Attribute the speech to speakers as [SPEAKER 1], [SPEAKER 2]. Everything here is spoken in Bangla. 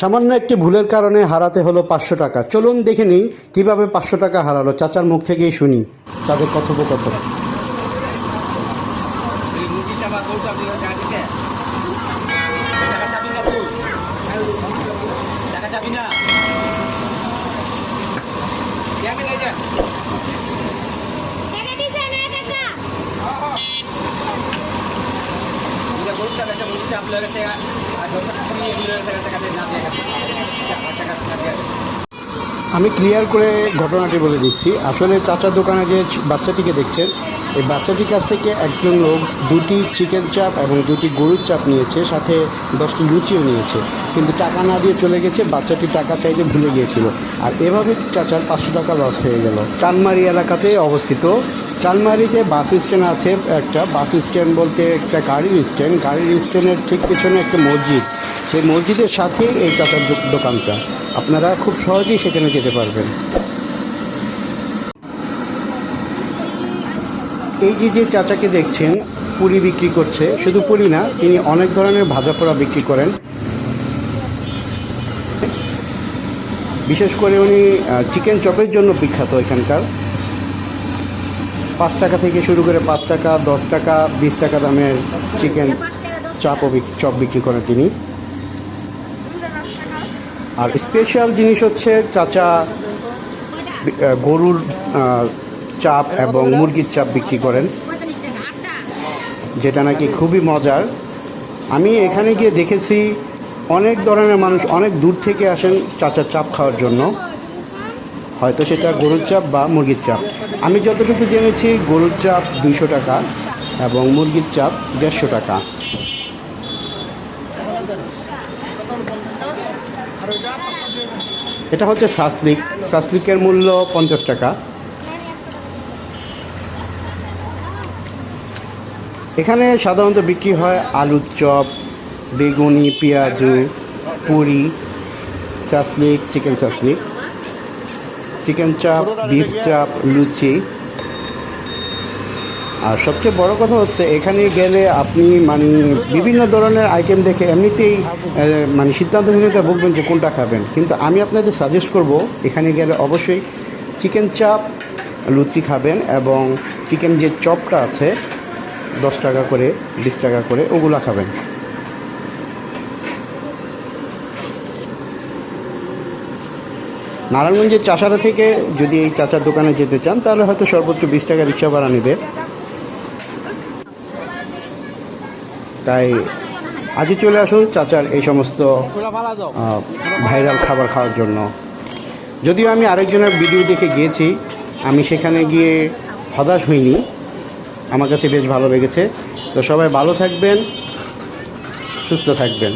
[SPEAKER 1] সামান্য একটি ভুলের কারণে হারাতে হলো পাঁচশো টাকা। চলুন দেখে নিই কীভাবে পাঁচশো টাকা হারালো। চাচার মুখ থেকেই শুনি। তাদের কথোপকথন।
[SPEAKER 2] লয়ে গেছে আর নিয়ে গেছে টাকা না দিয়ে গেছে টাকা টাকা না দিয়ে গেছে
[SPEAKER 1] আমি ক্লিয়ার করে ঘটনাটি বলে দিচ্ছি। আসলে চাচার দোকানে যে বাচ্চাটিকে দেখছেন, এই বাচ্চাটির কাছ থেকে একজন লোক দুটি চিকেন চাপ এবং দুটি গরুর চাপ নিয়েছে, সাথে দশটি লুচিও নিয়েছে। কিন্তু টাকা না দিয়ে চলে গেছে, বাচ্চাটি টাকা চাইতে ভুলে গিয়েছিল। আর এভাবে চাচার পাঁচশো টাকা লস হয়ে গেল। চানমারি এলাকাতে অবস্থিত চানমারিতে বাস স্ট্যান্ড আছে একটা। বাস স্ট্যান্ড বলতে একটা গাড়ির স্ট্যান্ড। গাড়ির স্ট্যান্ডের ঠিক পেছনে একটা মসজিদ। সেই মসজিদের সাথেই এই চাচার দোকানটা। আপনারা খুব সহজেই সেখানে যেতে পারবেন। এই যে যে চাচাকে দেখছেন, পুরি বিক্রি করছে। শুধু পুরি না, তিনি অনেক ধরনের ভাজা পোড়া বিক্রি করেন। বিশেষ করে উনি চিকেন চপের জন্য বিখ্যাত এখানকার। পাঁচ টাকা থেকে শুরু করে পাঁচ টাকা, দশ টাকা, বিশ টাকা দামের চিকেন চাপও চপ বিক্রি করেন তিনি। আর স্পেশাল জিনিস হচ্ছে চাচা গরুর চাপ এবং মুরগির চাপ বিক্রি করেন, যেটা নাকি খুবই মজার। আমি এখানে গিয়ে দেখেছি, অনেক ধরনের মানুষ অনেক দূর থেকে আসেন চাচার চাপ খাওয়ার জন্য। হয়তো সেটা গরুর চাপ বা মুরগির চাপ। আমি যতটুকু জেনেছি, গরুর চাপ দুইশো টাকা এবং মুরগির চাপ দেড়শো টাকা। এটা হচ্ছে শাস্ত্রিক। শাস্ত্রিকের মূল্য পঞ্চাশ টাকা। এখানে সাধারণত বিক্রি হয় আলুর চপ, বেগুনি, পেঁয়াজু, পুরি সাসলিক চিকেন সাসলিক চিকেন চাপ, বিফ চাপ, লুচি। আর সবচেয়ে বড় কথা হচ্ছে, এখানে গেলে আপনি মানে বিভিন্ন ধরনের আইটেম দেখে এমনিতেই মানে সিদ্ধান্তহীনতা ভুগবেন যে কোনটা খাবেন। কিন্তু আমি আপনাদের সাজেস্ট করব, এখানে গেলে অবশ্যই চিকেন চাপ, লুচি খাবেন এবং চিকেন যে চপটা আছে, দশ টাকা করে, বিশ টাকা করে, ওগুলা খাবেন। নারায়ণগঞ্জের চাষারা থেকে যদি এই চাচার দোকানে যেতে চান, তাহলে হয়তো সর্বোচ্চ বিশ টাকা রিক্সা ভাড়া নেবে। তাই আজই চলে আসুন চাচার এই সমস্ত ভাইরাল খাবার খাওয়ার জন্য। যদিও আমি আরেকজনের ভিডিও দেখে গিয়েছি, আমি সেখানে গিয়ে হতাশ হইনি। আমার কাছে বেশ ভালো লেগেছে। তো সবাই ভালো থাকবেন, সুস্থ থাকবেন।